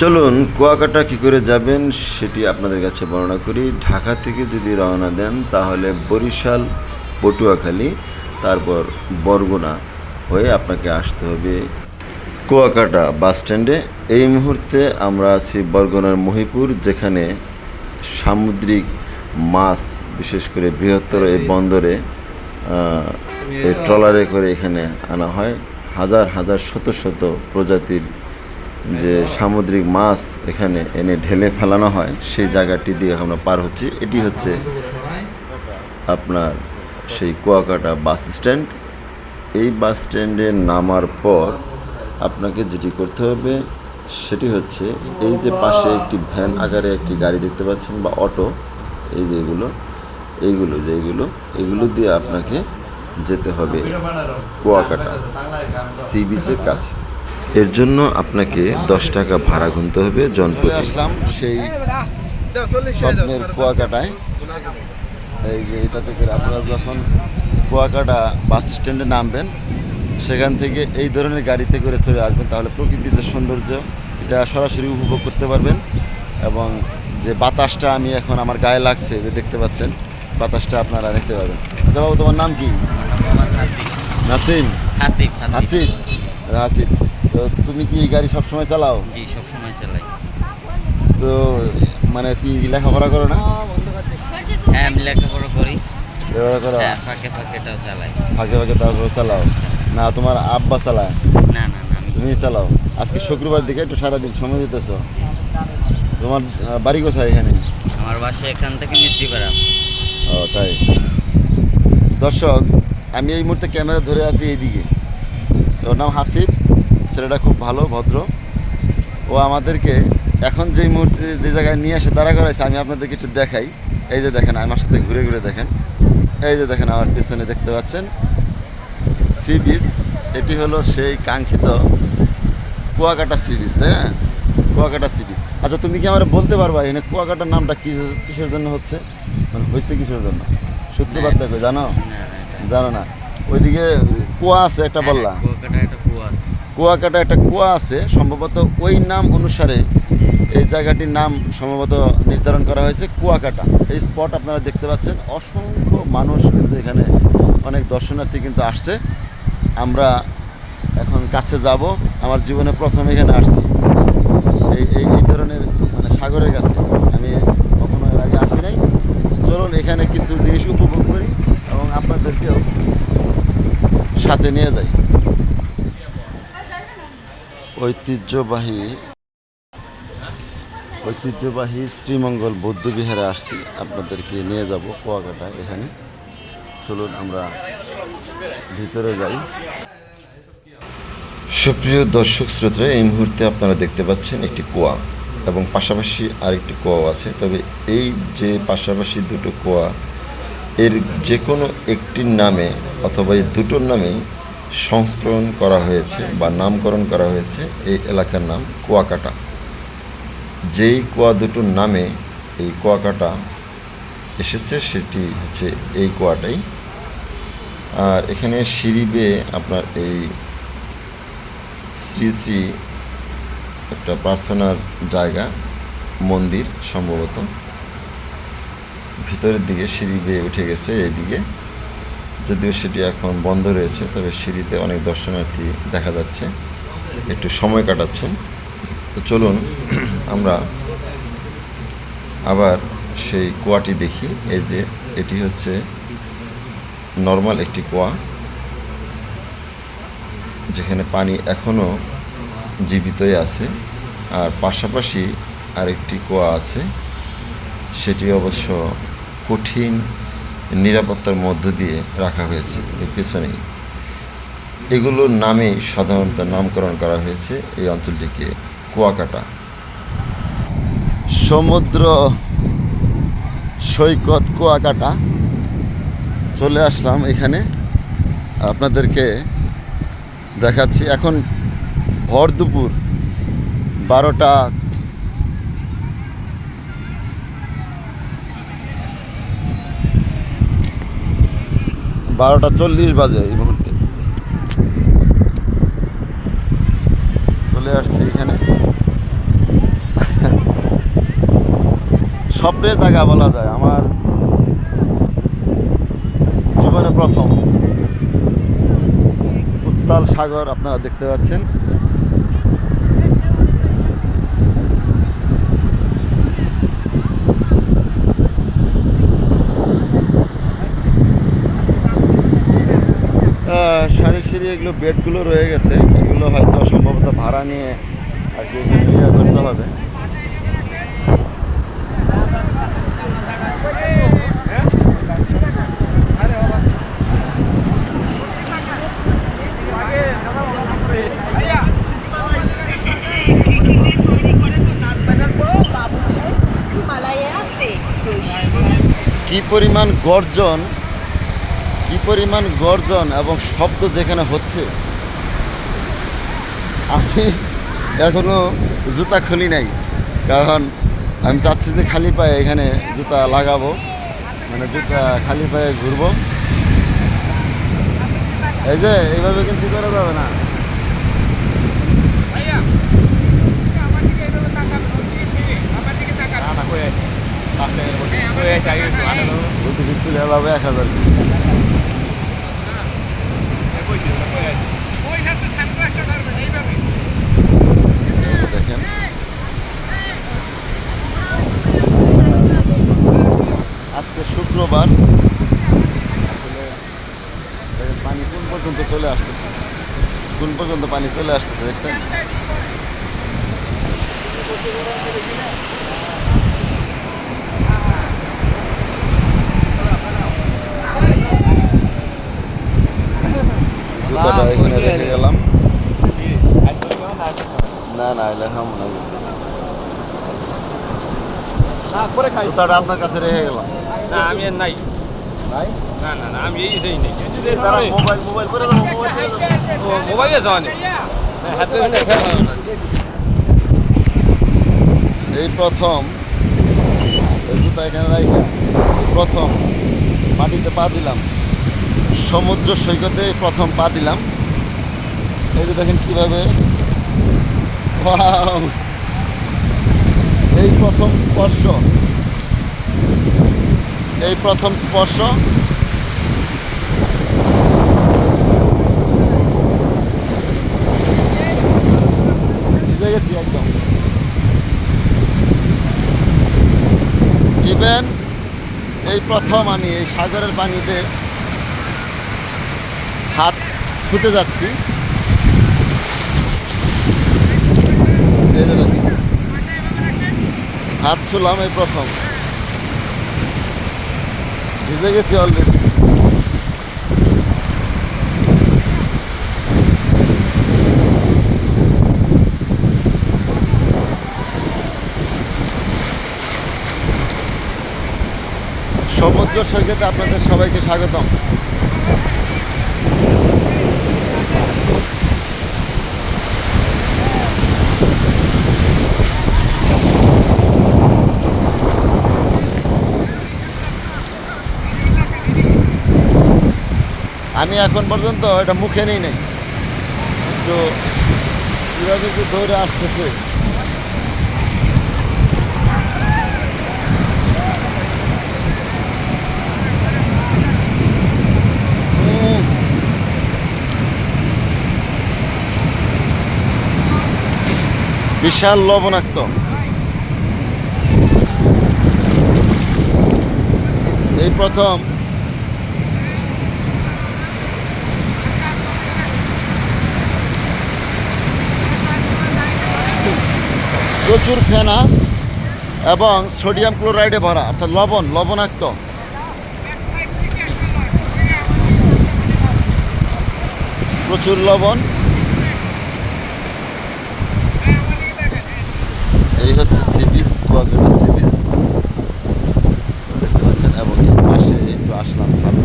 চলুন, কুয়াকাটা কী করে যাবেন সেটি আপনাদের কাছে বর্ণনা করি। ঢাকা থেকে যদি রওনা দেন, তাহলে বরিশাল, পটুয়াখালী, তারপর বরগুনা হয়ে আপনাকে আসতে হবে কুয়াকাটা বাস স্ট্যান্ডে। এই মুহূর্তে আমরা আছি বরগুনার মহিপুর, যেখানে সামুদ্রিক মাছ, বিশেষ করে বৃহত্তর এই বন্দরে এই ট্রলারে করে এখানে আনা হয়। হাজার হাজার, শত শত প্রজাতির যে সামুদ্রিক মাছ এখানে এনে ঢেলে ফেলানো হয়, সেই জায়গাটি দিয়ে আমরা পার হচ্ছি। এটি হচ্ছে আপনার সেই কুয়াকাটা বাস স্ট্যান্ড। এই বাস স্ট্যান্ডে নামার পর আপনাকে যেটি করতে হবে, সেটি হচ্ছে এই যে পাশে একটি ভ্যান আকারে একটি গাড়ি দেখতে পাচ্ছেন বা অটো, এই যে এগুলো, এইগুলো, যে এইগুলো এগুলো দিয়ে আপনাকে যেতে হবে কুয়াকাটা, সি বিচের কাছে। এর জন্য আপনাকে দশ টাকা ভাড়া গুনতে হবে জনপ্রতি। আসলাম সেই স্বপ্নের কুয়াকাটায়। এই যে এটাতে করে আপনারা যখন কুয়াকাটা বাস স্ট্যান্ডে নামবেন সেখান থেকে এই ধরনের গাড়িতে করে চলে আসবেন তাহলে প্রকৃতির যে সৌন্দর্য এটা সরাসরি উপভোগ করতে পারবেন। এবং যে বাতাসটা আমি এখন আমার গায়ে লাগছে যে দেখতে পাচ্ছেন বাতাসটা আপনারা দেখতে পাবেন। আচ্ছা বাবু তোমার নাম কি? হাসিফ নাসিম। হাসিফ হাসিফ হাসিব হাসিব তো তুমি কি এই গাড়ি সবসময় চালাও? জি সবসময় চালাই। তো মানে কি লেখাপড়া করো না? হ্যাঁ আমি লেখাপড়া করি। লেখাপড়া করো? হ্যাঁ ফাঁকে চালাই। ফাঁকে ফাঁকে তারপর চালাও? না তোমার আব্বা চালায়? না না না তুমি চালাও? আজকে শুক্রবার দিকে একটু সারাদিন সময় দিতেছো। তোমার বাড়ি কোথায় এখানে? আমার বাসা এখান থেকে মিস্ত্রিপাড়া ও তাই? দর্শক আমি এই মুহূর্তে ক্যামেরা ধরে আছি এইদিকে। ওর নাম হাসিব ছেলেটা খুব ভালো ভদ্র। ও আমাদেরকে এখন যেই মুহূর্তে যে জায়গায় নিয়ে এসে দাঁড়া করাইছে আমি আপনাদেরকে একটু দেখাই। এই যে দেখেন আমার সাথে ঘুরে ঘুরে দেখেন। এই যে দেখেন আমার পিছনে দেখতে পাচ্ছেন। সি বিচ এটি হলো সেই কাঙ্ক্ষিত কুয়াকাটা সি বিচ তাই না? Kuakata sea beach. আচ্ছা তুমি কি আমার বলতে পারবা এখানে কুয়াকাটার নামটা কিসের জন্য হচ্ছে? মানে হয়েছে কিসের জন্য? সূত্রপাত দেখো জানো? জানো না। ওইদিকে কুয়া আছে একটা বললা। হ্যাঁ, কুয়াকাটা একটা কুয়া আছে, সম্ভবত ওই নাম অনুসারে এই জায়গাটির নাম সম্ভবত নির্ধারণ করা হয়েছে, কুয়াকাটা। এই স্পট আপনারা দেখতে পাচ্ছেন, অসংখ্য মানুষ কিন্তু এখানে, অনেক দর্শনার্থী কিন্তু আসছে। আমরা এখন কাছে যাব, আমার জীবনে প্রথম এখানে আসছি। এই এই এই ধরনের মানে সাগরের কাছে। আমি কখনো এর আগে আসি নাই। চলুন এখানে কিছু জিনিস উপভোগ করি এবং আপনাদেরকেও সাথে নিয়ে যাই। ঐতিহ্যবাহী ঐতিহ্যবাহী শ্রীমঙ্গল বৌদ্ধবিহারে আসছি। আপনাদেরকে নিয়ে যাব কুয়াকাটায় এখানে। চলুন আমরা ভিতরে যাই। সুপ্রিয় দর্শক শ্রোতা এই মুহূর্তে আপনারা দেখতে পাচ্ছেন একটি কুয়া এবং পাশাপাশি আরেকটি কুয়াও আছে। তবে এই যে পাশাপাশি দুটো কুয়া, এর যে কোনো একটির নামে অথবা এই দুটোর নামেই সংস্করণ করা হয়েছে বা নামকরণ করা হয়েছে এই এলাকার নাম কুয়াকাটা। যেই কুয়া দুটোর নামে এই কুয়াকাটা এসেছে, সেটি হচ্ছে এই কুয়াটাই। আর এখানে সিঁড়ি বেয়ে আপনার এই শ্রী শ্রী একটা প্রার্থনার জায়গা, মন্দির সম্ভবত। ভিতরের দিকে সিঁড়ি বেয়ে উঠে গেছে, এইদিকে। যদিও সেটি এখন বন্ধ রয়েছে, তবে সিঁড়িতে অনেক দর্শনার্থী দেখা যাচ্ছে, একটু সময় কাটাচ্ছেন। তো চলুন, আমরা আবার সেই কুয়াটি দেখি। এই যে, এটি হচ্ছে নর্মাল একটি কুয়া, যেখানে পানি এখনও জীবিতই আছে। আর পাশাপাশি আরেকটি কুয়া আছে, সেটি অবশ্য কঠিন নিরাপত্তার মধ্য দিয়ে রাখা হয়েছে, এর পেছনেই। এগুলোর নামেই সাধারণত নামকরণ করা হয়েছে এই অঞ্চলটিকে কুয়াকাটা। সমুদ্র সৈকত কুয়াকাটা। চলে আসলাম এখানে। আপনাদেরকে দেখাচ্ছি। এখন ভর দুপুর বারোটা বারোটা চল্লিশ বাজে এই মুহূর্তে। চলে আসছি এখানে। স্বপ্নের জায়গা বলা যায়, আমার জীবনে প্রথম। উত্তাল সাগর আপনারা দেখতে পাচ্ছেন। সারি বেডগুলো রয়ে গেছে, এগুলো হয়তো সম্ভবত ভাড়া নিয়ে আর কি ইয়ে করতে হবে। কি পরিমাণ গর্জন পরিমাণ গর্জন এবং শব্দ যেখানে হচ্ছে আমি এখনও জুতা খুলি নাই। কারণ আমি চাচ্ছি যে খালি পায়ে এখানে জুতা লাগাবো মানে জুতা খালি পায়ে ঘুরবো। এই যে এইভাবে কিন্তু করা যাবে না। হবে এক হাজার। আজকে শুক্রবার। পানি কোন পর্যন্ত চলে আসতেছে? কোন পর্যন্ত পানি চলে আসতেছে, দেখছেন? জুতাটা গেলাম। না না লেখা মনে হয়েছে জুতাটা আপনার কাছে রেখে গেলাম। না আমি আর নাই। নাই? না না না আমি এই সেই নেই। তারা মোবাইল মোবাইল করে মোবাইল মোবাইলে যাওয়া নেই। হাতে এই প্রথম এই জুতা এখানে রাখা এই প্রথম মাটিতে পা দিলাম। সমুদ্র সৈকতে প্রথম পা দিলাম। এই যে দেখেন কীভাবে! এই প্রথম স্পর্শ। এই প্রথম স্পর্শ। গেছি একদম। ইভেন এই প্রথম আমি এই সাগরের পানিতে হাত ছুতে যাচ্ছি। এই যে দেখুন। হাত ছুলাম এই প্রথম। ভিজে গেছি অলরেডি সমুদ্র সৈকতে আপনাদের সবাইকে স্বাগতম। আমি এখন পর্যন্ত এটা মুখে নেই নাই। একটু কীভাবে একটু দৌড়ে আসতেছে। বিশাল লবণাক্ত। এই প্রথম প্রচুর ফেনা এবং সোডিয়াম ক্লোরাইডে ভরা, অর্থাৎ লবণ, লবণাক্ত। প্রচুর লবণ। এই হচ্ছে সিবিস বিচ কুয়াকাটা সি বিচ দেখতে পাচ্ছেন এবং এর পাশে একটু আসলাম ছাত্র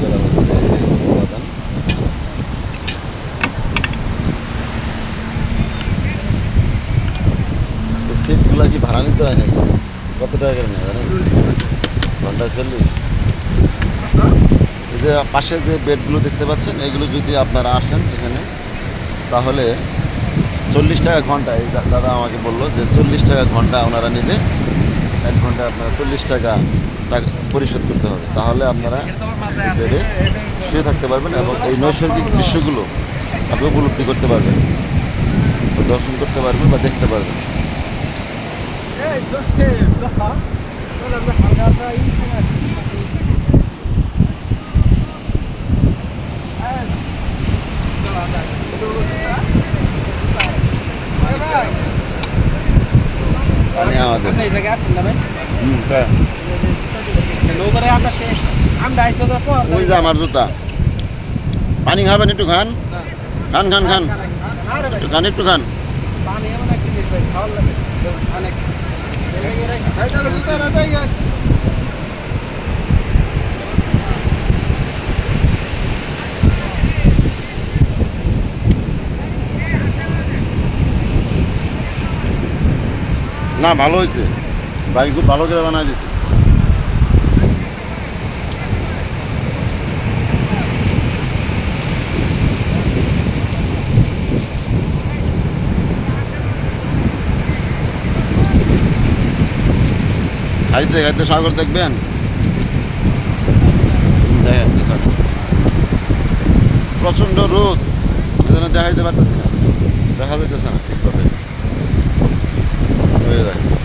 করা হচ্ছে এই যে উপাদান। এই সিটগুলো কি ভাড়া নিতে হয় নাকি কত টাকা করে নেয় জানেন ঘণ্টা চল্লিশ এই যে পাশে যে বেডগুলো দেখতে পাচ্ছেন, এগুলো যদি আপনারা আসেন এখানে, তাহলে চল্লিশ টাকা ঘণ্টা, এই দাদা আমাকে বলল যে চল্লিশ টাকা ঘণ্টা ওনারা নেবে এক ঘণ্টা আপনারা চল্লিশ টাকা টাকা পরিশোধ করতে হবে। তাহলে আপনারা বেডে শুয়ে থাকতে পারবেন এবং এই নৈসর্গিক দৃশ্যগুলো আপনি উপলব্ধি করতে পারবেন, দর্শন করতে পারবেন বা দেখতে পারবেন। পানি আমাদের হুম, হ্যাঁ। ওই যে আমার জুতা। পানি খাবেন একটু খান। খান খান খান। একটু খান একটু খান। না, ভালো হয়েছে। ভাই খুব ভালো করে বানাই দিচ্ছে খাইতে খাইতে সাগর দেখবেন? দেখেন প্রচণ্ড রোদ, এজন্য দেখাইতে পারতেছি না। দেখা যাইতেছে না ঠিকভাবে হয়ে যায়